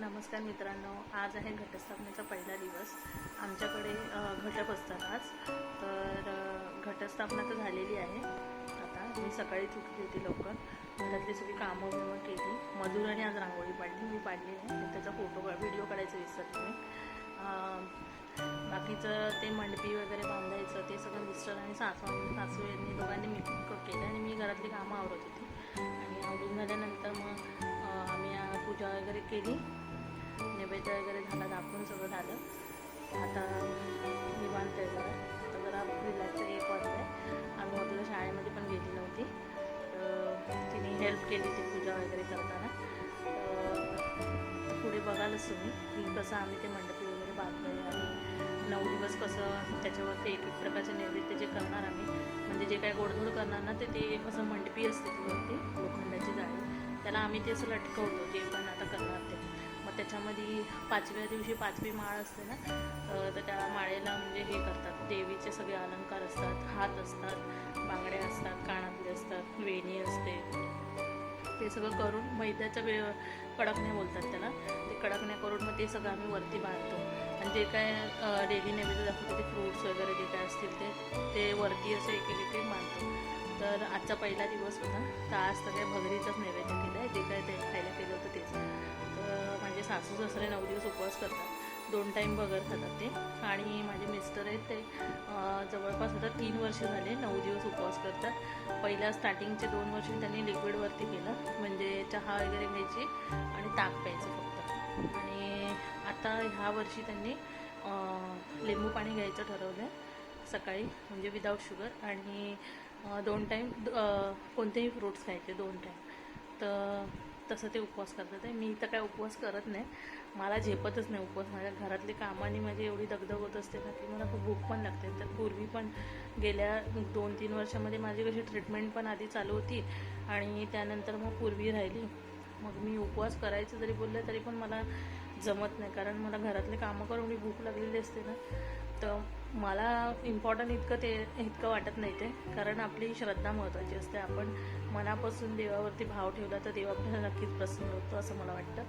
नमस्कार मित्रांनो आज आहे घटस्थापनेचा पहिला दिवस. आमच्याकडे घटक असतात आज. तर घटस्थापना तर झालेली आहे. आता मी सकाळीच उठली होती लवकर. घरातली सगळी कामं बिमं केली. मजुराने आज रांगोळी पाडली. मी पाडली आहे. त्याचा फोटो व्हिडिओ काढायचा विसरते मी बाकीचं ते मंडपी वगैरे बांधायचं ते सगळं मिस्टर आणि सासू सासू यांनी दोघांनी मी क- केलं आणि मी घरातली कामं आवरत होती. आणि आवडून झाल्यानंतर मग आम्ही पूजा वगैरे केली. नैवेद्य वगैरे झाला दाखवून सगळं झालं. आता निवांत आहे जरा. आता जरा रिलॅक्स एक वाजता आम्ही वगैरे शाळेमध्ये पण गेली नव्हती. तिने हेल्प केली ती पूजा वगैरे करताना. पुढे बघालच तुम्ही. की कसं आम्ही ते मंडपी वगैरे बांधलं आणि नऊ दिवस कसं त्याच्यावरती एक एक प्रकारचे नैवेद्य जे करणार आम्ही. म्हणजे जे काय गोडधोड करणार ना ते ते असं मंडपी असते ती वरती लोखंडाची जाळी. त्याला आम्ही ते असं लटकवतो जे पण आता करणार ते. त्याच्यामध्ये पाचव्या दिवशी पाचवी माळ असते ना तर त्या माळेला म्हणजे हे करतात. देवीचे सगळे अलंकार असतात हात असतात बांगड्या असतात कानातले असतात वेणी असते. ते सगळं करून मैद्याच्या वे कडकण्या बोलतात त्याला. ते कडकण्या करून मग ते सगळं आम्ही वरती बांधतो. आणि जे काय डेली नैवेद्य दाखवतो ते फ्रूट्स वगैरे जे काय असतील ते ते वरती असं एक एक एक बांधतो. तर आजचा पहिला दिवस होता. तर आज सगळ्या भगरीचंच नैवेद्य केलं आहे जे काय ते खायला केलं होतं तेच. माझे सासू सासरे नऊ दिवस उपवास करतात. दोन टाईम बगर खातात ते. आणि माझे मिस्टर आहेत ते जवळपास आता तीन वर्ष झाले नऊ दिवस उपवास करतात. पहिल्या स्टार्टिंगचे दोन वर्ष त्यांनी लिक्विडवरती केलं. म्हणजे चहा वगैरे घ्यायची आणि ताक प्यायचं फक्त. आणि आता ह्या वर्षी त्यांनी लिंबू पाणी घ्यायचं ठरवलं आहे सकाळी म्हणजे विदाऊट शुगर आणि दोन टाईम कोणतेही फ्रूट्स खायचे दोन टाईम तर तसं ते उपवास करतात आहे मी तर काय उपवास करत नाही. मला झेपतच नाही उपवास. माझ्या घरातली कामाने माझी एवढी दगदग होत असते ना की मला खूप भूक पण लागते. तर पूर्वी पण गेल्या दोन तीन वर्षामध्ये माझी कशी ट्रीटमेंट पण आधी चालू होती आणि त्यानंतर मग पूर्वी राहिली. मग मी उपवास करायचं जरी बोललं तरी पण मला जमत नाही. कारण मला घरातले कामं करून मी भूक लागलेली असते ना तर मला इम्पॉर्टंट इतकं ते इतकं वाटत नाही ते. कारण आपली श्रद्धा महत्त्वाची असते. आपण मनापासून देवावरती भाव ठेवला तर देव आपल्याला नक्कीच प्रसन्न होतो असं मला वाटतं.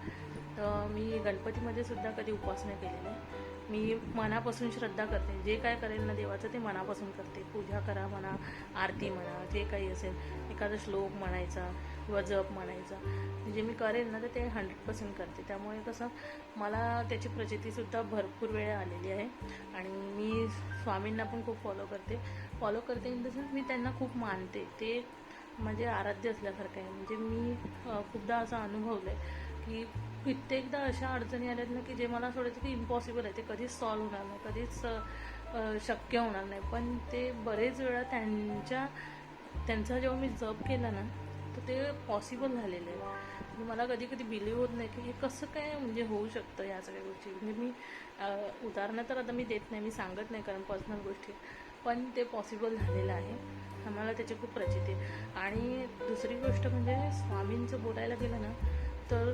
तर मी गणपतीमध्ये सुद्धा कधी उपवास नाही केलेला आहे. मी मनापासून श्रद्धा करते. जे काय करेल ना देवाचं ते मनापासून करते. पूजा करा म्हणा आरती म्हणा जे काही असेल. एखादा श्लोक म्हणायचा किंवा जप म्हणायचा. जे मी करेन ना तर ते हंड्रेड पर्सेंट करते. त्यामुळे कसं मला त्याची प्रचितीसुद्धा भरपूर वेळा आलेली आहे. आणि मी स्वामींना पण खूप फॉलो करते. फॉलो करते इन द सेन्स मी त्यांना खूप मानते. ते म्हणजे आराध्य असल्यासारखं आहे. म्हणजे मी खूपदा असं अनुभवलं आहे की कित्येकदा अशा अडचणी आल्यात ना की जे मला सोडायचं की इम्पॉसिबल आहे. ते कधीच सॉल्व्ह होणार नाही. कधीच शक्य होणार नाही. पण ते बरेच वेळा त्यांच्या त्यांचा जेव्हा मी जप केला ना तर ते पॉसिबल झालेलं आहे. म्हणजे मला कधी कधी बिलीव होत नाही की हे कसं काय म्हणजे होऊ शकतं या सगळ्या गोष्टी. म्हणजे मी उदाहरणं तर आता मी देत नाही मी सांगत नाही कारण पर्सनल गोष्टी. पण ते पॉसिबल झालेलं आहे. आम्हाला त्याची खूप प्रचिती आहे. आणि दुसरी गोष्ट म्हणजे स्वामींचं बोलायला गेलं ना तर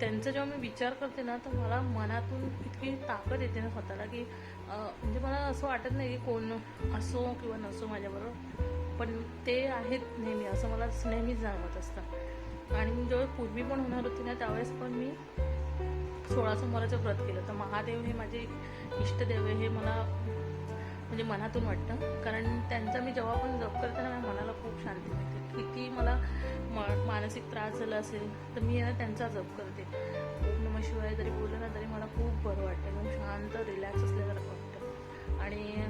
त्यांचा जेव्हा मी विचार करते ना तर मला मनातून इतकी ताकद येते ना स्वतःला की म्हणजे मला असं वाटत नाही की कोण असो किंवा नसो माझ्याबरोबर. पण ते आहेत नेहमी असं मला नेहमीच जाणवत असतं. आणि मी जेव्हा पूर्वी पण होणार होती ना त्यावेळेस पण मी सोळा सोमवाराचं व्रत केलं. तर महादेव हे माझे इष्टदेव आहे हे मला म्हणजे मनातून वाटतं. कारण त्यांचा मी जेव्हा पण जप करते ना माझ्या मनाला खूप शांती मिळते. किती मला म मानसिक त्रास झाला असेल तर मी ना त्यांचा जप करते. ओम नम शिवाय जरी बोललं ना तरी मला खूप बरं वाटतं. एकदम शांत रिलॅक्स असल्यासारखं वाटतं. आणि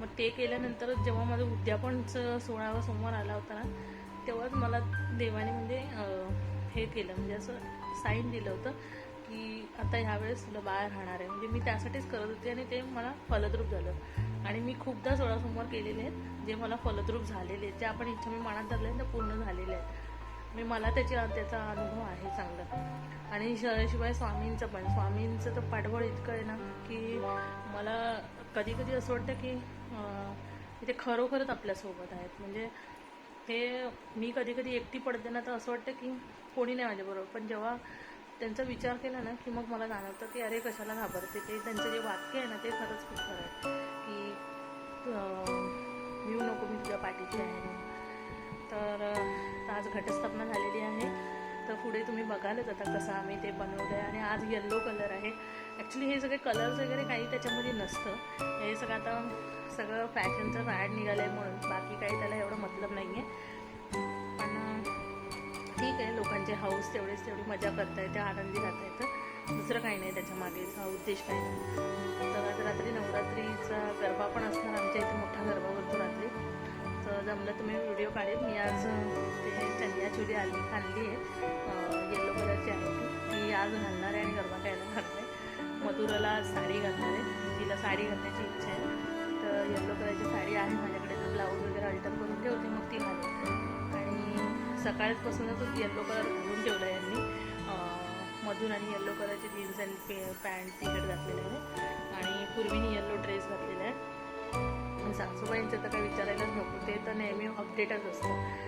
मग ते केल्यानंतर जेव्हा माझं उद्यापनचं सोळावा सोमवार आला होता ना तेव्हाच मला देवाने म्हणजे हे केलं. म्हणजे असं साईन दिलं होतं की आता ह्यावेळेस तुला बाळ राहणार आहे. म्हणजे मी त्यासाठीच करत होते आणि ते मला फलद्रूप झालं. आणि मी खूपदा सोळा सोमवार केलेले आहेत जे मला फलद्रूप झालेले आहेत. जे आपण इच्छा मी मनात धरले ते पूर्ण झालेले आहेत. मी मला त्याची त्याचा अनुभव आहे चांगला. आणि शिवाय स्वामींचं पण. स्वामींचं तर पाठबळ इतकं आहे ना की मला कधी कधी असं वाटतं की ते खरोखरच आपल्यासोबत आहेत. म्हणजे हे मी कधी कधी एकटी पडते ना तर असं वाटतं की कोणी नाही माझ्याबरोबर पण जेव्हा त्यांचा विचार केला ना की मग मला जाणवतं की अरे कशाला घाबरते ते. त्यांचं जे वाक्य आहे ना ते खरंच खूप खरं आहे. की येऊ नको मी तुझ्या पाठीची आहे. तर आज घटस्थापना झालेली आहे. तर पुढे तुम्ही बघालच आता कसं आम्ही ते बनवलं आहे आणि आज येल्लो कलर आहे. ॲक्च्युली हे सगळे कलर्स वगैरे काही त्याच्यामध्ये नसतं. हे सगळं आता सगळं फॅशनचं फॅड निघालं आहे म्हणून बाकी काही त्याला एवढं मतलब नाही आहे पण ठीक आहे लोकांचे हाऊस तेवढेच तेवढी मजा करता येते आनंदी राहता येतं. दुसरं काही नाही त्याच्यामागे उद्देश काही नाही. तर आज रात्री नवरात्रीचा गरबा पण असणार आमच्या इथे मोठा गरबा भरतो रात्री. तर जमलं तुम्ही व्हिडिओ काढेल. मी आज ते चनिया चुडी आली आणली आहे येलो कलरची आहे ती. आज घालणार आहे आणि गरबा खायला घालणार मधुराला साडी घालणार आहे. तिला साडी घालण्याची इच्छा आहे. तर येल्लो कलरची साडी आहे. माझ्याकडे तर ब्लाऊज वगैरे अल्टर करून ठेवते मग ती घालते. आणि सकाळपासूनच येल्लो कलर घालून ठेवला आहे यांनी. अं, मधून आणि येल्लो कलरचे जीन्स आणि पे पॅन्ट टी शर्ट घातलेले आहे. आणि पूर्वीनी येल्लो ड्रेस घातलेला आहे. सासूबाईंचं तर काही विचारायलाच नको. ते तर नेहमी अपडेटच असतं.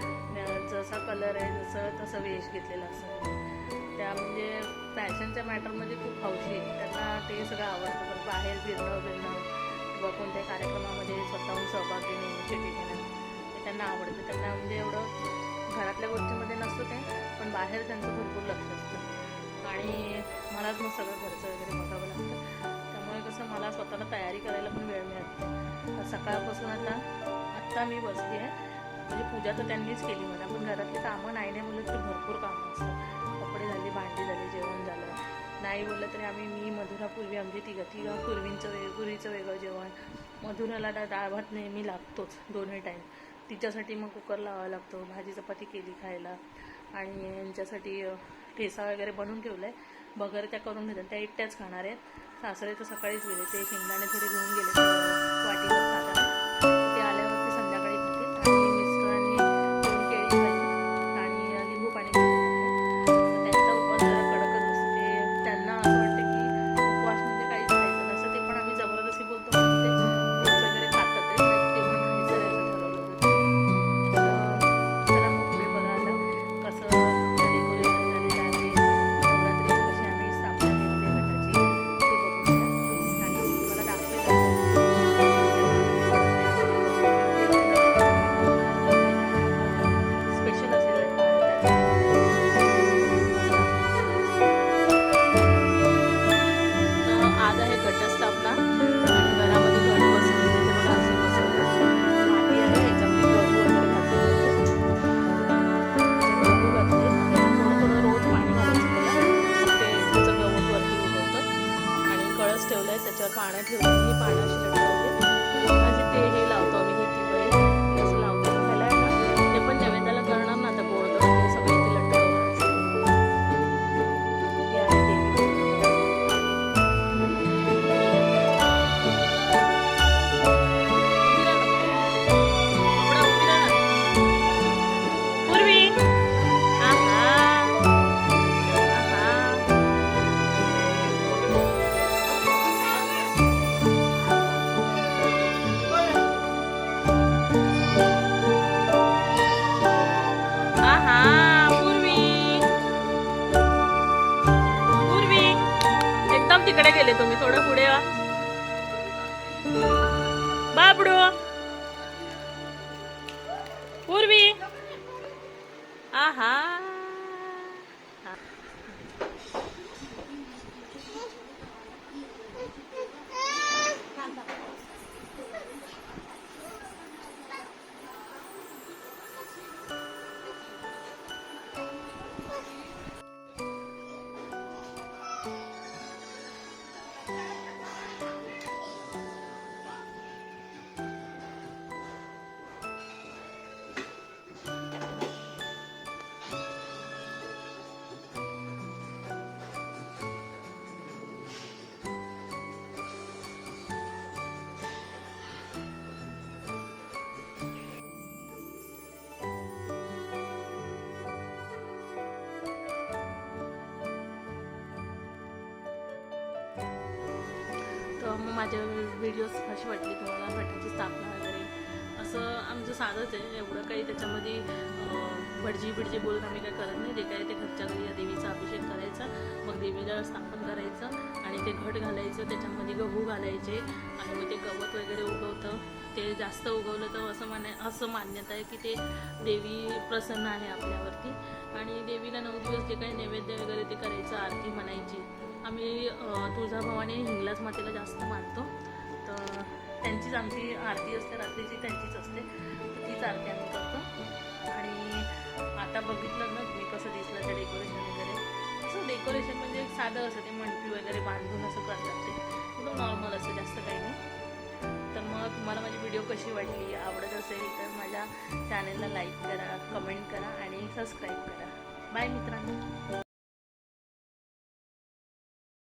जसा कलर आहे जसं तसं वेश घेतलेला असतं. त्या म्हणजे फॅशनच्या मॅटरमध्ये खूप हौशी आहे. त्यांना ते सगळं आवडतं. पण बाहेर फिरणं फिरणं किंवा कोणत्या कार्यक्रमामध्ये स्वतःहून सहभाग घेणे इनिशिएटिव्ह घेणं हे त्यांना आवडतं. त्यांना म्हणजे एवढं घरातल्या गोष्टीमध्ये नसतं ते पण बाहेर त्यांचं भरपूर लक्ष असतं. आणि मलाच मग सगळं घरचं वगैरे बघावं लागतं. त्यामुळे कसं मला स्वतःला तयारी करायला पण वेळ मिळत सकाळपासून आता आत्ता मी बसली आहे. म्हणजे पूजा तर त्यांनीच केली म्हणा पण घरातली कामं नाही नाही मुलं तर भरपूर कामं असतात. कपडे भांडी झाले जेवण झालं. नाही बोललं तरी आम्ही मी मधुरा पूर्वी आमची तिघं तिघं पूर्वींचं वेग पूर्वीचं वेगळं जेवण. मधुराला डा डाळ भात नेहमी लागतोच दोन्ही टाईम तिच्यासाठी मग कुकर लावावा लागतो भाजी चपाती केली खायला. आणि यांच्यासाठी ठेसा वगैरे बनवून ठेवला आहे बगर त्या करून घेतात त्या एकट्याच खाणार आहेत. सासरे तर सकाळीच गेले ते शेंगदाणे थोडे घेऊन गेले वाटी சாப்பிடுவோம் माझे माझ्या व्हिडिओज कशी वाटली तुम्हाला? घटाची स्थापना वगैरे? असं आमचं साधंच आहे. एवढं काही त्याच्यामध्ये भटजी बिडजी बोलून आम्ही काय करत नाही. जे काय ते घरच्या घरी या देवीचा अभिषेक करायचा मग देवीला स्थापन करायचं आणि ते घट घालायचं त्याच्यामध्ये गहू घालायचे आणि मग ते गवत वगैरे उगवतं. ते जास्त उगवलं तर असं मान्य असं मान्यता आहे की ते देवी प्रसन्न आहे आपल्यावरती. आणि देवीला नऊ दिवस जे काही नैवेद्य वगैरे ते करायचं आरती म्हणायची. आम्ही तुळजाभवानी हिंगलाज मातेला जास्त मानतो. तर त्यांचीच आमची आरती असते रात्रीची त्यांचीच असते. तर तीच आरती आम्ही करतो. आणि आता बघितलं ना मी कसं दिसलं ते डेकोरेशन वगैरे. असं डेकोरेशन म्हणजे साधं असं ते मंडपी वगैरे बांधून असं करतात ते. एकदम नॉर्मल असं जास्त काही नाही. तर मग तुम्हाला माझी व्हिडिओ कशी वाटली आवडत असेल तर माझ्या चॅनलला लाईक करा कमेंट करा आणि सबस्क्राईब करा. बाय मित्रांनो.